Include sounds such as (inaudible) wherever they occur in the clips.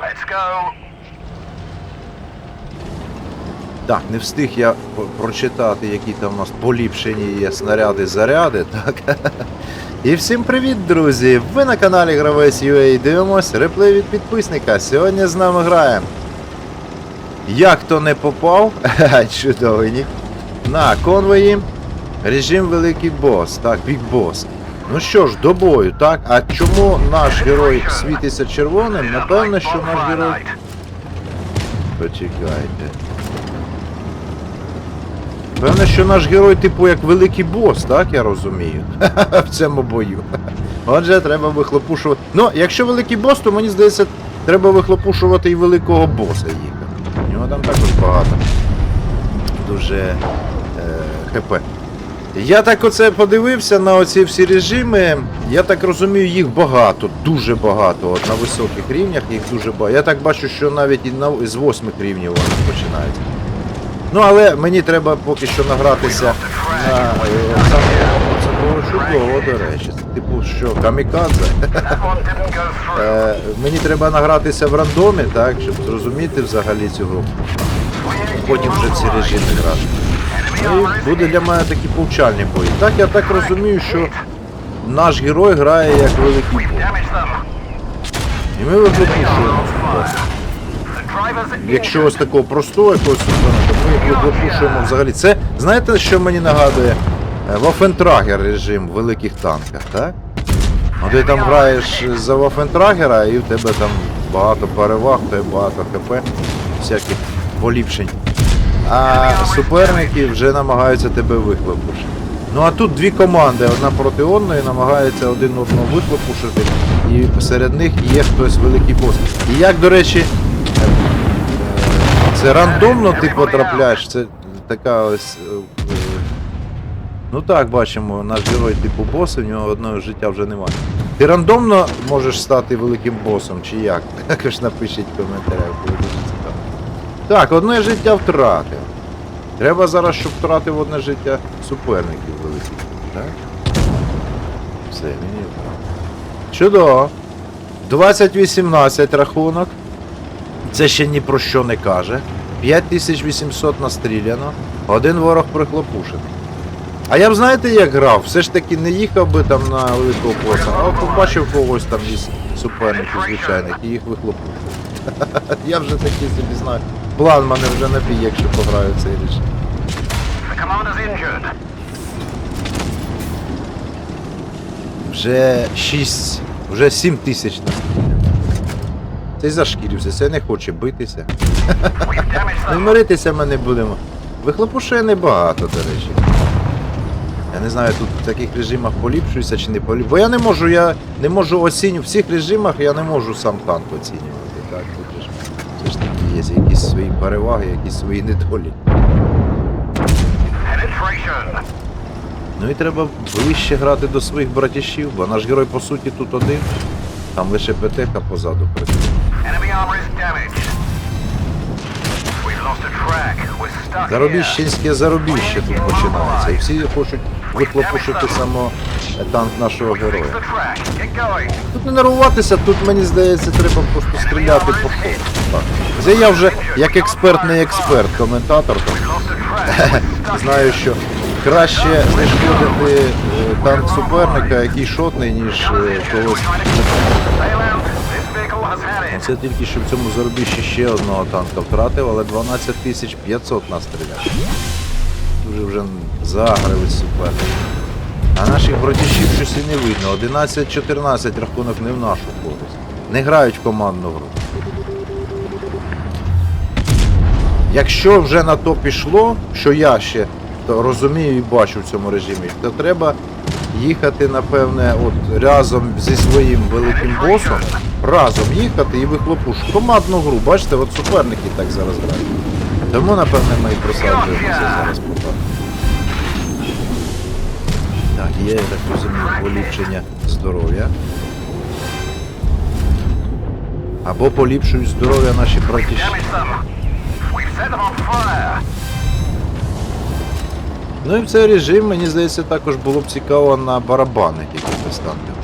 Let's go. Так, не встиг я прочитати, які там у нас поліпшені є снаряди, заряди, так. І всім привіт, друзі! Ви на каналі Гравець UA дивимось реплей від підписника. Сьогодні з нами граємо. Як то не попав? (laughs) Чудовий нік. На конвої. Режим Великий Бос. Так, Бік Бос. Ну що ж, до бою, так? А чому наш герой світиться червоним? Напевно, що наш герой. Почекайте. Певно, що наш герой, типу, як великий бос, так я розумію. (laughs) В цьому бою. Отже, треба вихлопушувати. Ну, якщо великий бос, то мені здається, треба вихлопушувати і великого боса їхати. У нього там також багато. Дуже е, хп. Я так оце подивився на оці всі режими. Я так розумію, їх багато, дуже багато. От на високих рівнях їх дуже багато. Я так бачу, що навіть і на, з восьмих рівнів вони починаються. Ну, але мені треба поки що награтися на е, було чудово, до речі. Типу, що, камікадзе. (laughs) Е, мені треба награтися в рандомі, так, щоб зрозуміти взагалі цю гру. Потім вже ці режими грати. Ну, і буде для мене такі повчальні бої. Так, я так розумію, що наш герой грає як великий бой. І ми вихлопушуємо. Якщо ось такого простого якогось то ми вихлопушуємо взагалі. Це, знаєте, що мені нагадує? Е, Вафентрагер режим в великих танках, так? От ти там граєш за Вафентрагера і в тебе там багато переваг, тебе багато ХП, всяких поліпшень. А суперники вже намагаються тебе вихлопушити. Ну а тут дві команди, одна проти одної, намагаються один одного вихлопушити, і серед них є хтось великий бос. І як, до речі, е, це рандомно ти потрапляєш, це така ось. е, Ну так, бачимо, наш герой типу бос, у нього одного життя вже немає. Ти рандомно можеш стати великим босом, чи як? (laughs) Також напишіть в коментарях, буде дуже цікаво. Так, одне життя втратив. Треба зараз, щоб втратив одне життя суперників великих. Так? Все, він і втратив. Чудово. 2018 рахунок. Це ще ні про що не каже. 5800 настріляно, один ворог прихлопушений. А я б знаєте, як грав? Все ж таки не їхав би там на великого боса, а побачив когось там із суперників звичайних і їх вихлопушив. (laughs) Я вже такий собі знаю. План мене вже набій, якщо пограю цей injured. Вже 6, вже 7 тисяч настріляно. Цей зашкірився, це не хоче битися. (laughs) Не миритися ми не будемо. Вихлопушує небагато, до речі. Я не знаю, тут в таких режимах поліпшується чи не поліпшується. Бо я не можу, я не можу оцінювати. В всіх режимах я не можу сам танк оцінювати. Є якісь свої переваги, якісь свої недоліки. Ну і треба ближче грати до своїх братішів, бо наш герой по суті тут один. Там лише ПТХ позаду here. Заробіщенське заробіще тут починається. І всі хочуть вихлопушити само танк нашого героя. Тут не нервуватися, тут мені здається, треба просто стріляти по ходу. Так. Це я вже як експертний експерт, коментатор. Там. (laughs) Знаю, що краще знешкодити е, танк суперника, який шотний, ніж е, когось. Це тільки що в цьому заробіщі ще одного танка втратив, але 12 тисяч 500 настріляв. Дуже вже загривись суперник. А наших братішів щось і не видно. 11-14 рахунок не в нашу користь. Не грають в командну гру. Якщо вже на то пішло, що я ще розумію і бачу в цьому режимі, то треба їхати, напевне, от разом зі своїм великим босом, разом їхати і вихлопушити. Командну гру, бачите, от суперники так зараз грають. Тому, напевне, ми і просаджуємося зараз по так. Є, я так розумію, поліпшення здоров'я. Або поліпшують здоров'я наші братіші. Ну і в цей режим, мені здається, також було б цікаво на барабанних якихось танках.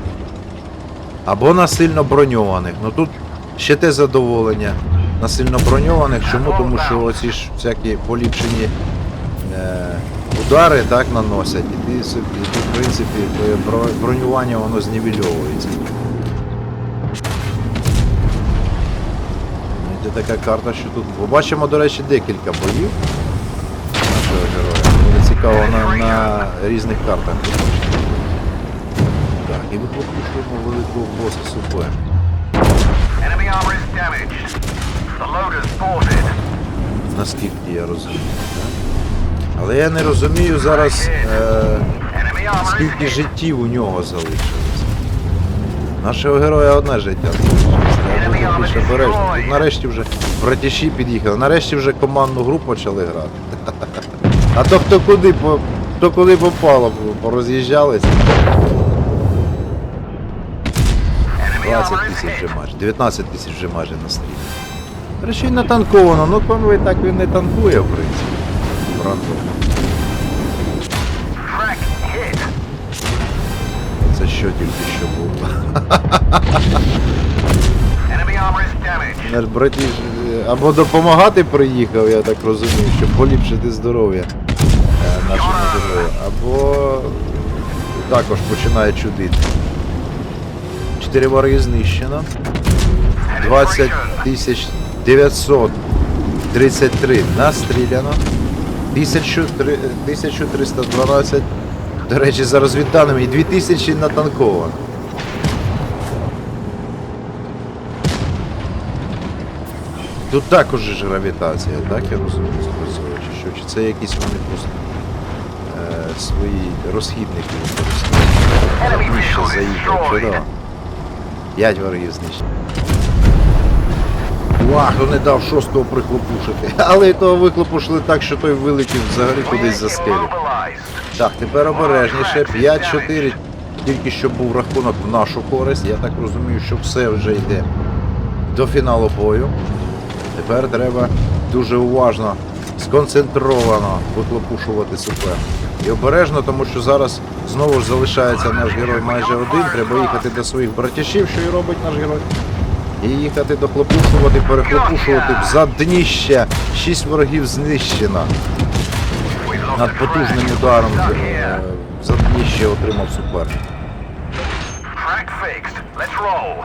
Або на сильно броньованих. Ну тут ще те задоволення на сильно броньованих. Чому? Тому що оці ж всякі поліпшені е, удари так наносять, і ти в принципі, бронювання воно знівельовується. Це така карта, що тут. Побачимо, до речі, декілька боїв нашого героя. Буде цікаво на, на різних картах. Так, і випушуємо великого боса супер. Наскільки я розумію. Але я не розумію зараз, е, скільки життів у нього залишилось. Нашого героя одне життя бути більш обережно. Тут нарешті вже братіші під'їхали. Нарешті вже командну гру почали грати. (laughs) А то хто куди по. Хто куди попало, пороз'їжджалися. 20 тисяч вже майже, 19 тисяч вже майже на стрій. Речі натанковано, ну конвой так він не танкує, в принципі. Hit. Це що тільки що було. Наш братіж е, або допомагати приїхав, я так розумію, щоб поліпшити здоров'я е, нашому герою, або також починає чудити. Чотири вороги знищено. 20 тисяч 933 настріляно. 1300 1312, до речі, за розвідданими, і 2000 натанковано. Тут також ж гравітація, так я розумію, спрацьовує, чи що? Чи це якісь вони просто е, свої розхідники використовують? Заїхав, чудово. П'ять ворогів знищено. Вах, ну не дав шостого прихлопушити. (laughs) Але і того виклопушили так, що той вилетів взагалі кудись за скелю. Так, тепер обережніше. 5-4. Тільки що був рахунок в нашу користь. Я так розумію, що все вже йде до фіналу бою. Тепер треба дуже уважно, сконцентровано вихлопушувати супер. І обережно, тому що зараз знову ж залишається наш герой майже один. Треба їхати до своїх братішів, що і робить наш герой. І їхати дохлопушувати, перехлопушувати в дніще. Шість ворогів знищено. Над потужним ударом е, за дніще отримав roll.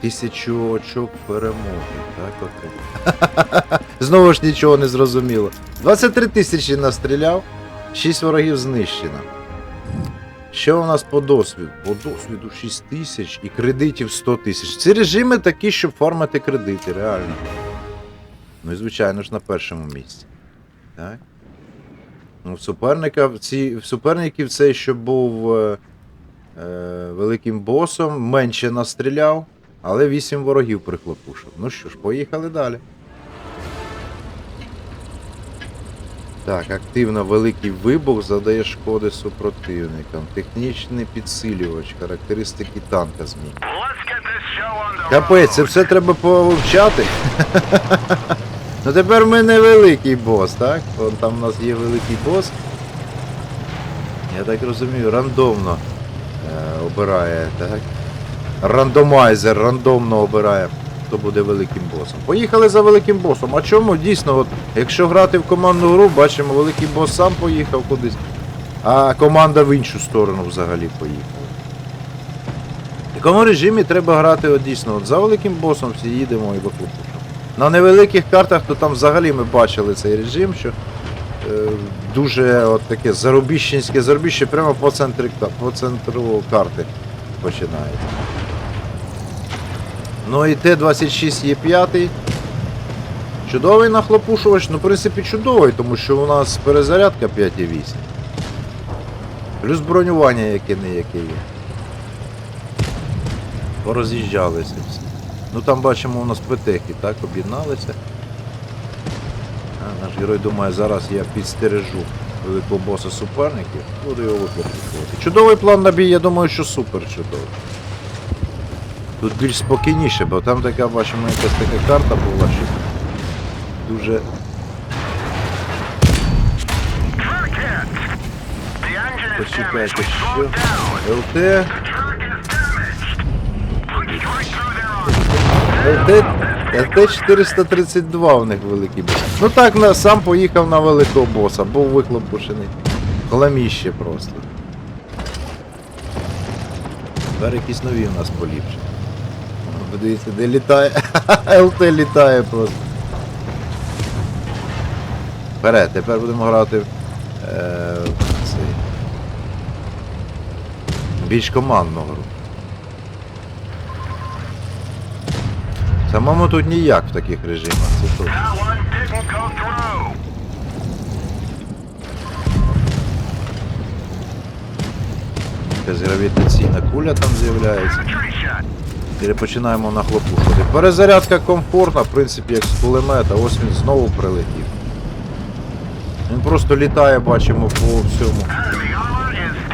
Тисячу очок перемоги, так окей. (laughs) Знову ж нічого не зрозуміло. 23 тисячі настріляв, 6 ворогів знищено. Що у нас по досвіду? По досвіду 6 тисяч і кредитів 100 тисяч. Ці режими такі, щоб фармити кредити, реально. Ну і звичайно ж на першому місці. Так. Ну, в суперника, в ці, в суперників цей, що був е, е, великим босом, менше настріляв, але 8 ворогів прихлопушив. Ну що ж, поїхали далі. Так, активно великий вибух задає шкоди супротивникам. Технічний підсилювач, характеристики танка the Капець, це все треба повивчати. (laughs) ну тепер в мене великий бос, так? Вон там у нас є великий бос. Я так розумію, рандомно е, обирає, так? Рандомайзер рандомно обирає, хто буде великим босом. Поїхали за великим босом. А чому дійсно, от, якщо грати в командну гру, бачимо, великий бос сам поїхав кудись, а команда в іншу сторону взагалі поїхала. В якому режимі треба грати от дійсно от за великим босом всі їдемо і вихлопушимо. На невеликих картах, то там взагалі ми бачили цей режим, що е, дуже от таке зарубіщенське зарубіще прямо по, центрі, по центру карти починається. Ну і Т-26 є п'ятий. Чудовий нахлопушувач, ну в принципі чудовий, тому що у нас перезарядка 5,8. Плюс бронювання яке не яке є пороз'їжджалися всі. Ну там бачимо у нас петехи, так, об'єдналися. Наш герой думає, зараз я підстережу великого боса суперників, буду його викликувати. Чудовий план на бій, я думаю, що супер чудовий. Тут більш спокійніше, бо там така, бачимо, якась така карта була, що дуже почекайте, що? ЛТ. ЛТ, ЛТ 432 в них великий був. Ну так на, сам поїхав на великого боса, був вихлопушений. Хламіще просто. Тепер якісь нові у нас поліпші. Подивіться, де літає. (laughs) ЛТ літає просто. Вперед, тепер будемо грати е, цей. Більш командну гру. Самому тут ніяк в таких режимах, це точно. That one didn't go through. Якась гравітаційна куля там з'являється. Shot. Перепочинаємо на хлопушити. Перезарядка комфортна, в принципі, як з кулемета, ось він знову прилетів. Він просто літає, бачимо, по всьому.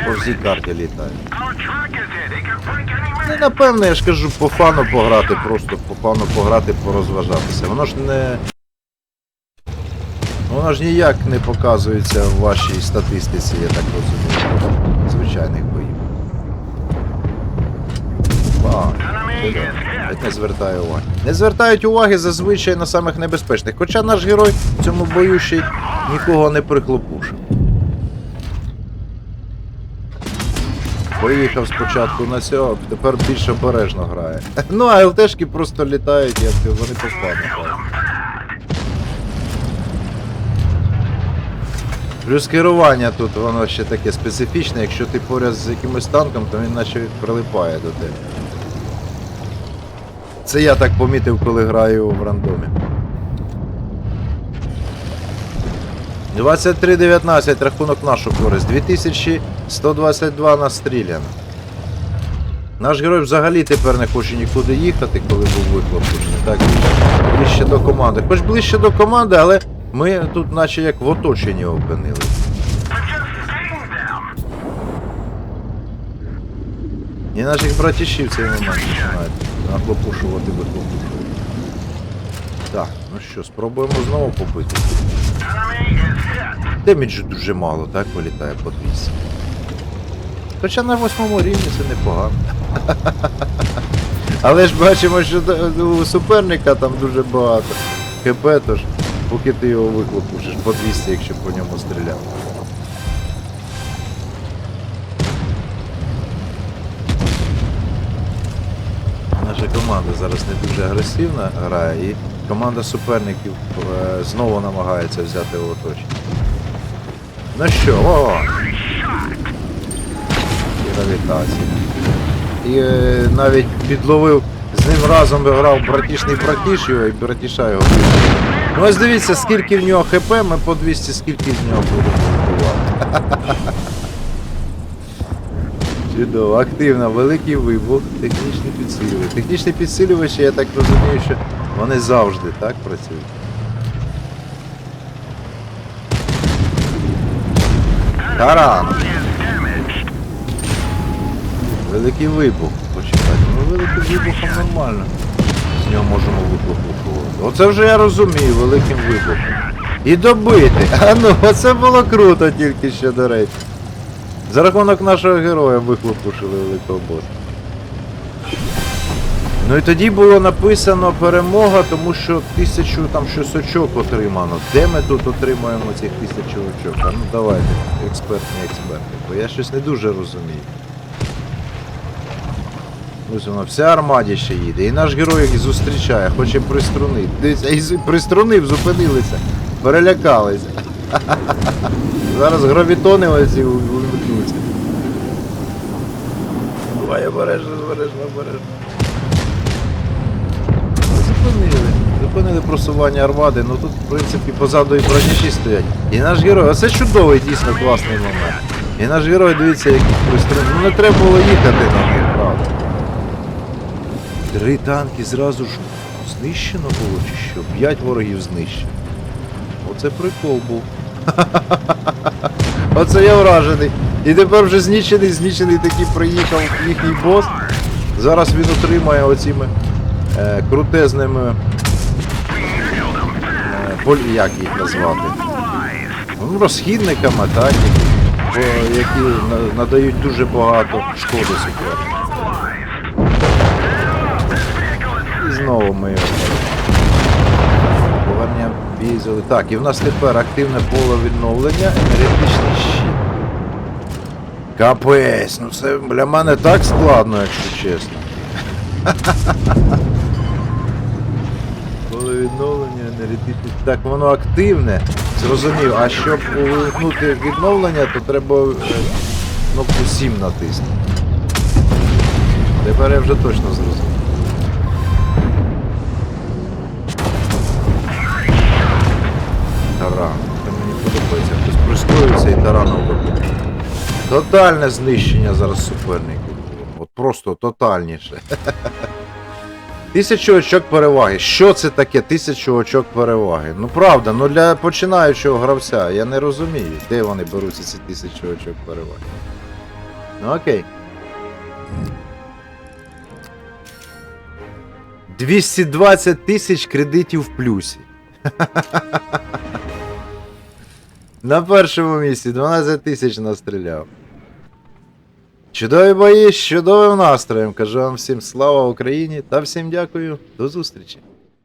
По всій карті літає. Ну, напевно, я ж кажу, по фану пограти, просто по фану пограти, порозважатися. Воно ж не. Воно ж ніяк не показується в вашій статистиці, я так розумію. Не звертаю уваги. Не звертають уваги зазвичай на самих небезпечних. Хоча наш герой в цьому бою ще нікого не приклопушив. Поїхав спочатку на цього, тепер більш обережно грає. Ну, а ЛТшки просто літають, як вони по фану. Плюс керування тут воно ще таке специфічне, якщо ти поряд з якимось танком, то він наче прилипає до тебе. Це я так помітив, коли граю в рандомі. 23-19, рахунок нашу користь. 2122 настріляно. Наш герой взагалі тепер не хоче нікуди їхати, коли був вихлопушений. Так, ближче до команди. Хоч ближче до команди, але ми тут наче як в оточенні опинилися. І наших братішів цей момент починають нахлопушувати, вихлопушувати. Так, ну що, спробуємо знову побити. Деміджу дуже мало, так, вилітає по 200. Хоча на восьмому рівні це непогано. Але ж бачимо, що у суперника там дуже багато. ХП, тож поки ти його виклопушиш по 200, якщо по ньому стріляв. Наша команда зараз не дуже агресивна грає, і команда суперників е, знову намагається взяти в оточення. Ну що, о! Гравітація. І е, навіть підловив, з ним разом грав братішний братіш його і братіша його. Ну ось дивіться, скільки в нього хп, ми по 200, скільки з нього будемо. (laughs) Чудово, активно, великий вибух, технічний підсилювач. Технічні підсилювачі, я так розумію, що вони завжди так працюють. Таран! Великий вибух. Почекайте, ну великим вибухом нормально. З нього можемо вибухувати. Оце вже я розумію, великим вибухом. І добити. (laughs) А ну, оце було круто тільки що, до речі. За рахунок нашого героя вихлопушили великого боса. Ну і тоді було написано перемога, тому що тисячу там щось очок отримано. Де ми тут отримуємо цих тисячу очок? А ну давайте, експертні експерти, бо я щось не дуже розумію. Ось воно, вся армаді ще їде. І наш герой їх зустрічає, хоче приструнити. І приструнив, зупинилися, перелякалися. (laughs) Зараз гравітони оці у- увімкнуться. Давай обережно, обережно, обережно. Зупинили. Зупинили просування армади, ну тут, в принципі, позаду і бронячі стоять. І наш герой, оце чудовий, дійсно класний момент. І наш герой, дивіться, який приструнив. Ну не треба було їхати на них, правда. Три танки зразу ж знищено було чи що? П'ять ворогів знищено. Оце прикол був. (laughs) Оце я вражений. І тепер вже знищений, знищений такий приїхав їхній бос. Зараз він отримає оціми е, крутезними. Е, поль... як їх назвати? Ну, розхідниками, так. які надають дуже багато шкоди супернику. І знову ми його. Повернення бізили. Так, і в нас тепер активне поле відновлення, енергетичний щит. Капець, ну це для мене так складно, якщо чесно. (laughs) Поле відновлення, енергетичний. Так воно активне. Зрозумів, а щоб увімкнути відновлення, то треба е, кнопку 7 натиснути. Тепер я вже точно зрозумів. Прискоюється і тараном вибух. Тотальне знищення зараз суперників. От просто тотальніше. (laughs) Тисячу очок переваги. Що це таке? Тисячу очок переваги. Ну правда, ну для починаючого гравця я не розумію, де вони беруться ці тисячі очок переваги. Ну окей. 220 тисяч кредитів в плюсі. (laughs) На першому місці 12 тисяч настріляв. Чудові бої з чудовим настроєм. Кажу вам всім слава Україні та всім дякую. До зустрічі.